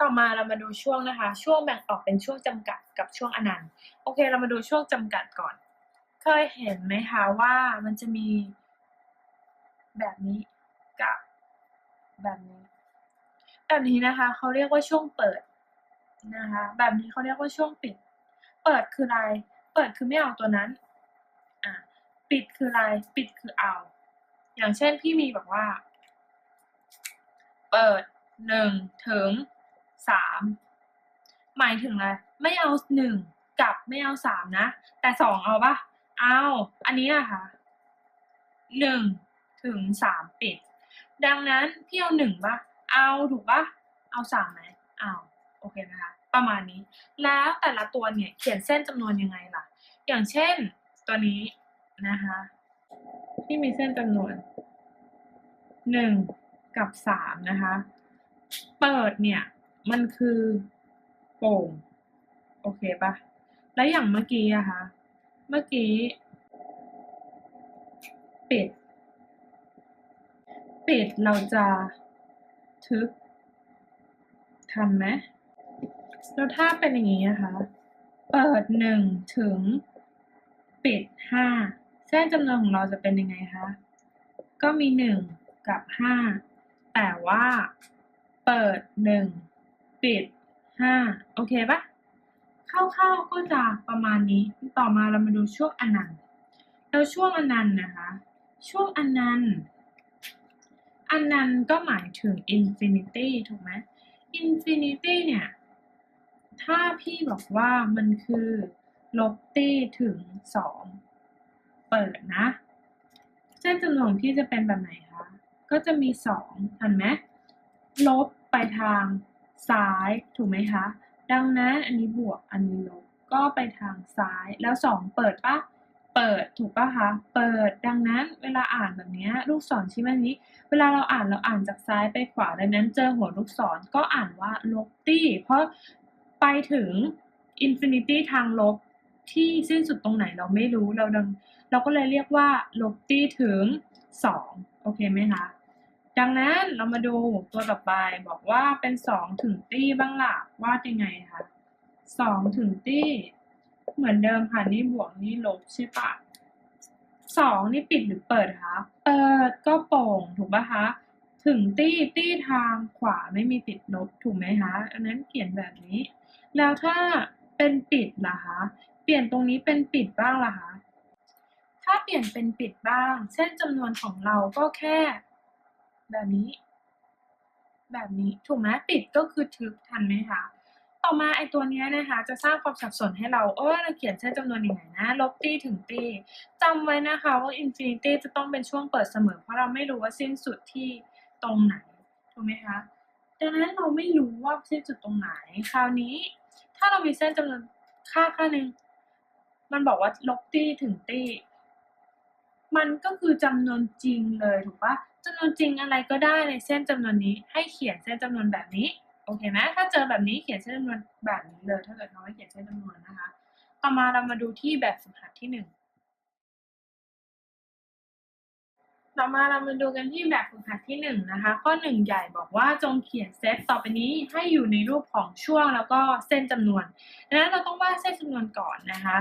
ต่อมาเรามาดูช่วงนะคะ ช่วงแบ่งออกเป็นช่วงจำกัดกับช่วงอนันต์ โอเค เรามาดูช่วงจำกัดก่อน เคยเห็นไหมคะว่ามันจะมีแบบนี้กับแบบนี้ แบบนี้นะคะเขาเรียกว่าช่วงเปิดนะคะ แบบนี้เขาเรียกว่าช่วงปิด เปิดคืออะไร เปิดคือไม่เอาตัวนั้นอะปิดคืออะไร ปิดคือเอา อย่างเช่นพี่มีแบบว่า เปิดหนึ่งถึง สามหมายถึงอะไรไม่เอาหนึ่งกับไม่เอาสามนะ แต่สองเอาปะเอาอันนี้อะค่ะหนึ่งถึงสามปิด ดังนั้นพี่เอาหนึ่งปะเอาถูกปะเอาสามไหมเอาโอเคไหมคะ ประมาณนี้ แล้วแต่ละตัวเนี่ยเขียนเส้นจำนวนยังไงล่ะ อย่างเช่นตัวนี้นะคะ ที่มีเส้นจำนวนหนึ่งกับสามนะคะ เปิดเนี่ย มันคือโป่งโอเคปะแล้วอย่างเมื่อกี้อะคะเมื่อกี้ปิดปิดเราจะทึบทันไหมแล้วถ้าเป็นอย่างนี้นะคะ เปิดหนึ่งถึง ปิดห้าเส้นจำนวนของเราจะเป็นยังไงคะ ก็มีหนึ่งกับห้าแต่ว่าเปิดหนึ่ง ปิดห้าโอเคปะคร่าวๆก็จะประมาณนี้ ต่อมาเรามาดูช่วงอนันต์แล้วช่วงอนันต์นะคะ ช่วงอนันต์อนันต์ก็หมายถึง infinity ถูกไหม infinity เนี่ย ถ้าพี่บอกว่ามันคือลบตี้ถึงสองเปิดนะ เส้นจำนวนพี่จะเป็นแบบไหนคะ ก็จะมีสองทันไหม ลบไปทาง ซ้ายถูกไหมคะ ดังนั้นอันนี้บวกอันนี้ลบก็ไปทางซ้ายแล้วสองเปิดปะเปิดถูกปะคะเปิดดังนั้นเวลาอ่านแบบนี้ลูกศรชี้มานี้ เวลาเราอ่านเราอ่านจากซ้ายไปขวาดังนั้นเจอหัวลูกศรก็อ่านว่าลบตี้เพราะไปถึงอินฟินิตี้ทางลบที่สิ้นสุดตรงไหนเราไม่รู้เราดังเราก็เลยเรียกว่าลบตี้ถึงสองโอเคไหมคะ ดังนั้นเรามาดูตัวต่อไปบอกว่าเป็นสองถึงตี้บ้างล่ะวาดยังไงคะสองถึงตี้ เหมือนเดิมค่ะนี่บวกนี่ลบใช่ปะสองนี่ปิดหรือเปิดคะเปิดก็โป่งถูกปะคะถึงตี้ตี้ทางขวาไม่มีติดลบถูกไหมคะอันนั้นเขียนแบบนี้ แล้วถ้าเป็นปิดล่ะคะ เปลี่ยนตรงนี้เป็นปิดบ้างล่ะคะ ถ้าเปลี่ยนเป็นปิดบ้างเส้นจำนวนของเราก็แค่ แบบนี้ แบบนี้ถูกไหมปิดก็คือทึบทันไหมคะต่อมาไอตัวนี้นะคะ จะสร้างความสับสนให้เราเออเราเขียนเส้นจำนวนยังไงนะ ลบตี้ถึงตี้จำไว้นะคะว่าอินฟินิตี้จะต้องเป็นช่วงเปิดเสมอ เพราะเราไม่รู้ว่าสิ้นสุดที่ตรงไหน ถูกไหมคะดังนั้นเราไม่รู้ว่าสิ้นสุดตรงไหน คราวนี้ ถ้าเรามีเส้นจำนวนค่าค่าหนึ่งมันบอกว่าลบตี้ถึงตี้มันก็คือจำนวนจริงเลยถูกปะ จำนวนจริงอะไรก็ได้ในเส้นจำนวนนี้ ให้เขียนเส้นจำนวนแบบนี้โอเคไหมถ้าเจอแบบนี้เขียนเส้นจำนวนแบบนี้เลย ถ้าเกิดเขาให้เขียนเส้นจำนวนนะคะ ต่อมาเรามาดูที่แบบฝึกหัดที่หนึ่งต่อมาเรามาดูกันที่แบบฝึกหัดที่หนึ่งนะคะ ข้อหนึ่งใหญ่บอกว่าจงเขียนเซตต่อไปนี้ให้อยู่ในรูปของช่วงแล้วก็เส้นจำนวนดังนั้นเราต้องวาดเส้นจำนวนก่อนนะคะ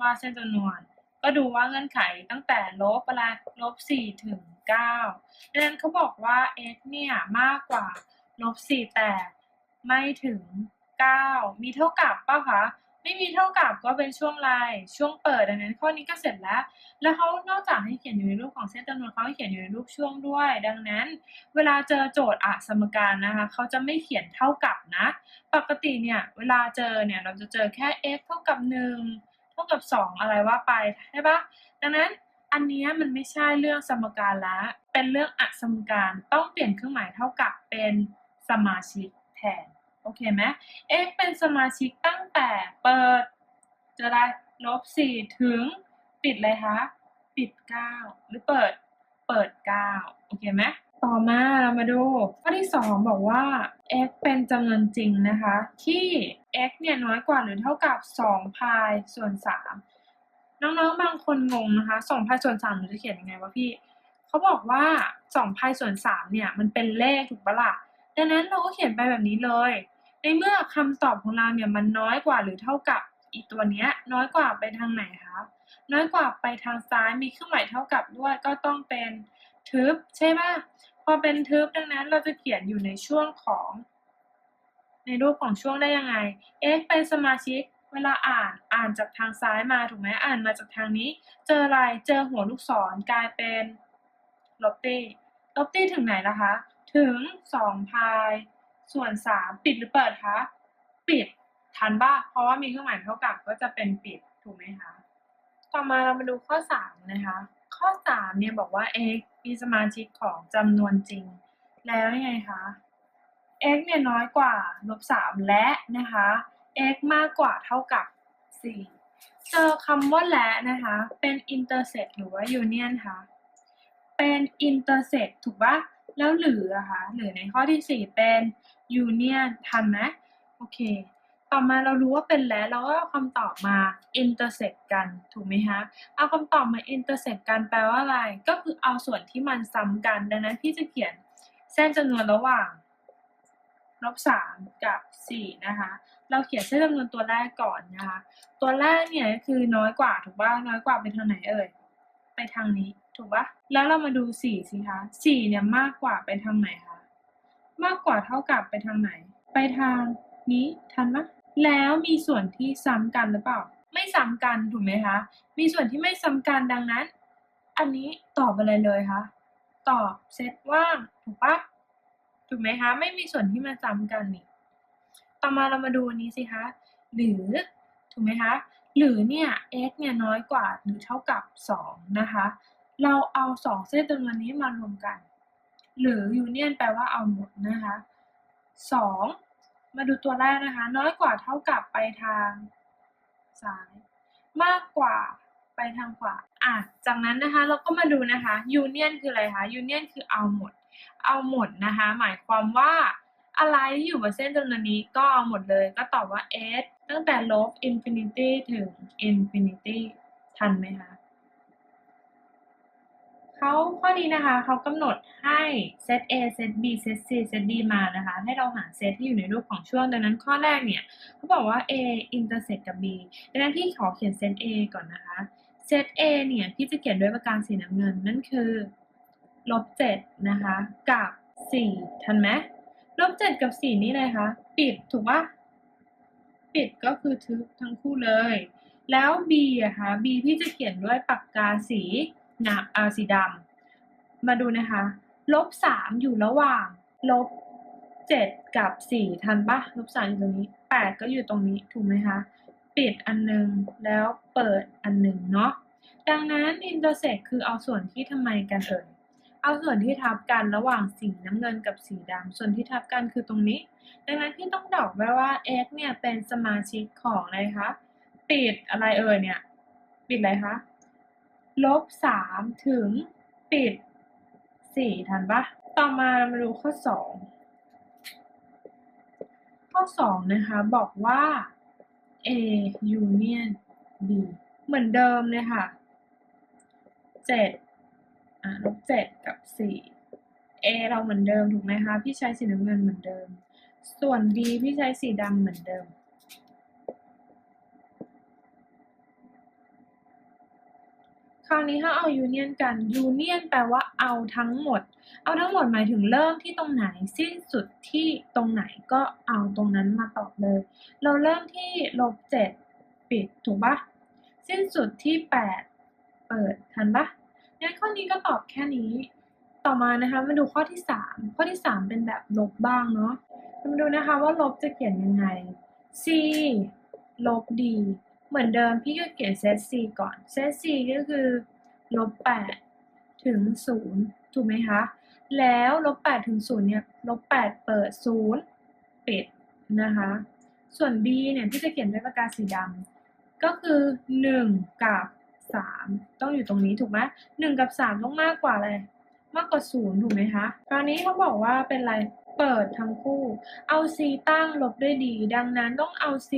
วาดเส้นจำนวน ก็ดูว่าเงื่อนไขตั้งแต่ลบเวลาลบสี่ถึง ก้าดังนั้นเขาบอกว่า x เนี่ยมากกว่าลบสี่แต่ไม่ถึงเก้ามีเท่ากับป่ะคะ ไม่มีเท่ากับก็เป็นช่วงไรช่วงเปิดดังนั้นข้อนี้ก็เสร็จแล้ว แล้วเขานอกจากให้เขียนอยู่ในรูปของเส้นจำนวนเขาให้เขียนอยู่ในรูปช่วงด้วย ดังนั้น เวลาเจอโจทย์อะสมการนะคะ เขาจะไม่เขียนเท่ากับนะ ปกติเนี่ยเวลาเจอเนี่ยเราจะเจอแค่ x เท่ากับหนึ่งเท่ากับสองอะไรว่าไปใช่ปะดังนั้น อันนี้มันไม่ใช่เรื่องสมการละ เป็นเรื่องอสมการต้องเปลี่ยนเครื่องหมายเท่ากับเป็นสมาชิกแทน โอเคไหม x เป็นสมาชิกตั้งแต่เปิดจะไรลบสี่ถึงปิดเลยคะปิดเก้าหรือเปิดเปิดเก้าโอเคไหมต่อมาเรามาดูข้อที่สองบอกว่า x เป็นจำนวนจริงนะคะ ที่ x เนี่ยน้อยกว่าหรือเท่ากับสองพายส่วนสาม น้องๆบางคนงงนะคะสองพายส่วนสามหนูจะเขียนยังไงวะพี่เขาบอกว่าสองพายส่วนสามเนี่ยมันเป็นเลขถูกปะล่ะดังนั้นเราก็เขียนไปแบบนี้เลย ในเมื่อคำตอบของเราเนี่ยมันน้อยกว่าหรือเท่ากับอีตัวเนี้ย น้อยกว่าไปทางไหนคะน้อยกว่าไปทางซ้ายมีเครื่องหมายเท่ากับด้วยก็ต้องเป็นทึบใช่ไหมพอเป็นทึบดังนั้นเราจะเขียนอยู่ในช่วงของ ในรูปของช่วงได้ยังไง x เป็นสมาชิก เวลาอ่านอ่านจากทางซ้ายมาถูกไหมอ่านมาจากทางนี้ เจออะไรเจอหัวลูกศรกลายเป็นลบตี้ลบตี้ถึงไหนล่ะคะ ถึงสองพายส่วนสามปิดหรือเปิดคะ ปิดทันป่ะเพราะว่ามีเครื่องหมายเท่ากับก็จะเป็นปิดถูกไหมคะ ต่อมาเรามาดูข้อ 3 นะคะ ข้อ 3 เนี่ยบอกว่า x มีสมาชิกของจำนวนจริง แล้วยังไงคะ x เนี่ยน้อยกว่าลบ3และนะคะ x มากกว่าเท่ากับ 4 เจอคำว่าและนะคะ เป็น intersect หรือว่า union คะเป็น intersect ถูกปะแล้วหรืออะคะหรือในข้อที่ 4 เป็น union ทันไหมโอเค ต่อมาเรารู้ว่าเป็นแล้วเราก็เอาคำตอบมา intersect กันถูกไหมคะเอาคำตอบมา intersect กันแปลว่าอะไร ก็คือเอาส่วนที่มันซ้ำกันดังนั้นพี่จะเขียนเส้นจำนวนระหว่างลบสามกับสี่นะคะ เราเขียนเส้นจำนวนตัวแรกก่อนนะคะ ตัวแรกเนี่ยคือน้อยกว่าถูกป่ะน้อยกว่าไปทางไหนเอ่ยไปทางนี้ถูกป่ะแล้วเรามาดูสี่สิคะสี่เนี่ยมากกว่าไปทางไหนคะมากกว่าเท่ากับไปทางไหน ไปทางนี้ทันไหมแล้วมีส่วนที่ซ้ำกันหรือเปล่า ไม่ซ้ำกันถูกไหมคะมีส่วนที่ไม่ซ้ำกันดังนั้น อันนี้ตอบอะไรเลยคะตอบเซตว่างถูกปะถูกไหมคะไม่มีส่วนที่มาซ้ำกันนี่ ต่อมาเรามาดูอันนี้สิคะหรือถูกไหมคะหรือเนี่ย x เนี่ยน้อยกว่าหรือเท่ากับ 2 นะคะ เราเอา 2 เส้นจำนวนนี้มารวมกัน หรือ union แปลว่าเอาหมดนะคะ 2 มาดูตัวแรกนะคะ น้อยกว่าเท่ากับไปทางซ้าย มากกว่าไปทางขวาอะจากนั้นนะคะเราก็มาดูนะคะ union คืออะไรคะ union คือเอาหมด เอาหมดนะคะ หมายความว่า อะไรที่อยู่บนเส้นจำนวนนี้ก็เอาหมดเลย ก็ตอบว่า s ตั้งแต่ลบ infinity ถึง infinity ทันไหมคะเขาข้อนี้นะคะเขากำหนดให้เซต A เซต B เซต C เซต D มานะคะ ให้เราหาเซตที่อยู่ในรูปของช่วง ดังนั้นข้อแรกเนี่ยเขาบอกว่า A intersect กับ B ดังนั้นพี่ขอเขียนเซต A ก่อนนะคะ เซต A เนี่ยพี่จะเขียนด้วยปากกาสีน้ำเงิน นั่นคือลบเจ็ดนะคะ กับสี่ทันไหม ลบเจ็ดกับสี่นี่เลยคะปิดถูกปะปิดก็คือทึบทั้งคู่เลย แล้ว B อะคะ B พี่จะเขียนด้วยปากกาสีหนาอาสีดำมาดูนะคะลบสามอยู่ระหว่างลบเจ็ดกับสี่ทันปะลบสามอยู่ตรงนี้แปดก็อยู่ตรงนี้ถูกไหมคะปิดอันหนึงแล้วเปิดอันหนึ่งเนาะดังนั้น intersect คือเอาส่วนที่ทำไมกันเอ่ย เอาส่วนที่ทับกันระหว่างสีน้ำเงินกับสีดำส่วนที่ทับกันคือตรงนี้ ดังนั้นพี่ต้องตอบไว้ว่า x เนี่ยเป็นสมาชิกของอะไรคะปิดอะไรเอ่ยเนี่ยปิดอะไรคะลบสามถึงปิดสี่ทันปะต่อมารามาดูข้อสองข้อสองนะคะบอกว่า A union B เหมือนเดิมเลยค่ะเจ็ด อ่าลบเจ็ดกับสี่ A เราเหมือนเดิมถูกไหมคะ พี่ใช้สีน้ำเงินเหมือนเดิม ส่วน B พี่ใช้สีดำเหมือนเดิม คราวนี้ถ้าเอา union กัน union แปลว่าเอาทั้งหมด เอาทั้งหมดหมายถึงเริ่มที่ตรงไหนสิ้นสุดที่ตรงไหนก็เอาตรงนั้นมาตอบเลย เราเริ่มที่ลบเจ็ดปิดถูกปะสิ้นสุดที่แปดเปิดทันปะ งั้นข้อนี้ก็ตอบแค่นี้ ต่อมานะคะมาดูข้อที่สามข้อที่สามเป็นแบบลบบ้างเนาะมาดูนะคะว่าลบจะเขียนยังไง c ลบ d เหมือนเดิมพี่ก็เขียนเซต c ก่อนเซต c ก็คือลบแปดถึงศูนย์ถูกไหมคะ แล้วลบแปดถึงศูนย์เนี่ยลบแปดเปิดศูนย์ปิดนะคะ ส่วน b เนี่ยพี่จะเขียนด้วยปากกาสีดำก็คือหนึ่งกับ สามต้องอยู่ตรงนี้ถูกไหมหนึ่งกับสามต้องมากกว่าอะไร มากกว่าศูนย์ถูกไหมคะ คราวนี้เขาบอกว่าเป็นอะไร เปิดทั้งคู่ เอา c ตั้งลบด้วย d ดังนั้นต้องเอา c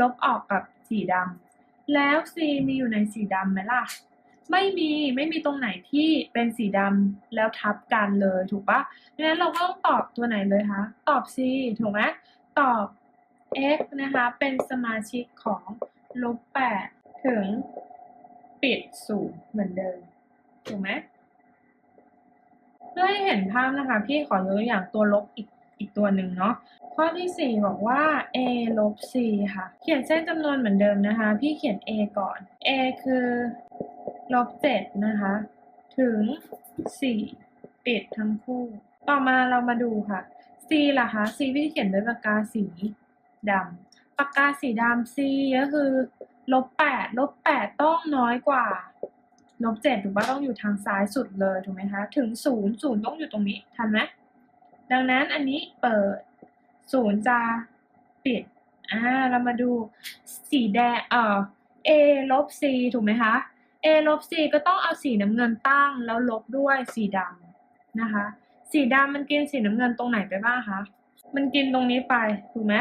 ลบออกกับสีดำ แล้ว c มีอยู่ในสีดำไหมล่ะ ไม่มี ไม่มีตรงไหนที่เป็นสีดำแล้วทับกันเลยถูกปะดังนั้นเราก็ต้องตอบตัวไหนเลยคะ ตอบ C ถูกไหม ตอบ x นะคะ เป็นสมาชิกของลบ8 ถึงปิดศูนย์เหมือนเดิม ถูกไหมเพื่อให้เห็นภาพนะคะ พี่ขอยกตัวอย่างตัวลบอีกอีกตัวหนึ่งเนาะข้อที่ 4 บอกว่า a ลบ c ค่ะ เขียนเส้นจำนวนเหมือนเดิมนะคะ พี่เขียน a ก่อน a คือลบ7นะคะ ถึง 4 ปิดทั้งคู่ ต่อมาเรามาดูค่ะ c ล่ะคะ c พี่เขียนด้วยปากกาสีดำปากกาสีดำ c ก็คือ ลบ8ลบ8ต้องน้อยกว่าลบ7ถูกปะต้องอยู่ทางซ้ายสุดเลยถูกไหมคะถึง0 0ต้องอยู่ตรงนี้ทันไหมดังนั้นอันนี้เปิดศูนย์จะปิดอ่าเรามาดูสีแดงเอ่อ a ลบ c ถูกไหมคะ a ลบ c ก็ต้องเอาสีน้ำเงินตั้งแล้วลบด้วยสีดำนะคะ สีดำมันกินสีน้ำเงินตรงไหนไปบ้างคะมันกินตรงนี้ไปถูกไหม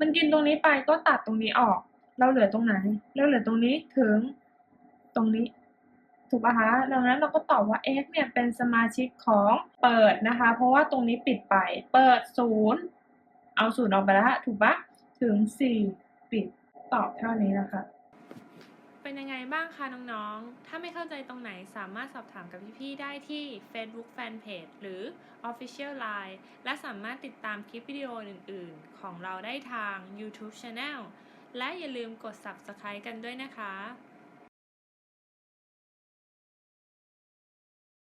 มันกินตรงนี้ไปก็ตัดตรงนี้ออก เราเหลือตรงไหน เราเหลือตรงนี้ถึงตรงนี้ ถูกปะคะดังนั้นเราก็ตอบว่า x เนี่ยเป็นสมาชิกของเปิดนะคะ เพราะว่าตรงนี้ปิดไป เปิดศูนย์เอาศูนย์ออกไปแล้วถูกปะถึง 4 ปิดตอบเท่านี้นะคะ เป็นยังไงบ้างคะน้องๆ ถ้าไม่เข้าใจตรงไหนสามารถสอบถามกับพี่ๆ ได้ที่ Facebook Fanpage หรือ Official Line และสามารถติดตามคลิปวิดีโออื่นๆ ของเราได้ทาง YouTube Channel และอย่าลืมกด Subscribe กันด้วยนะคะ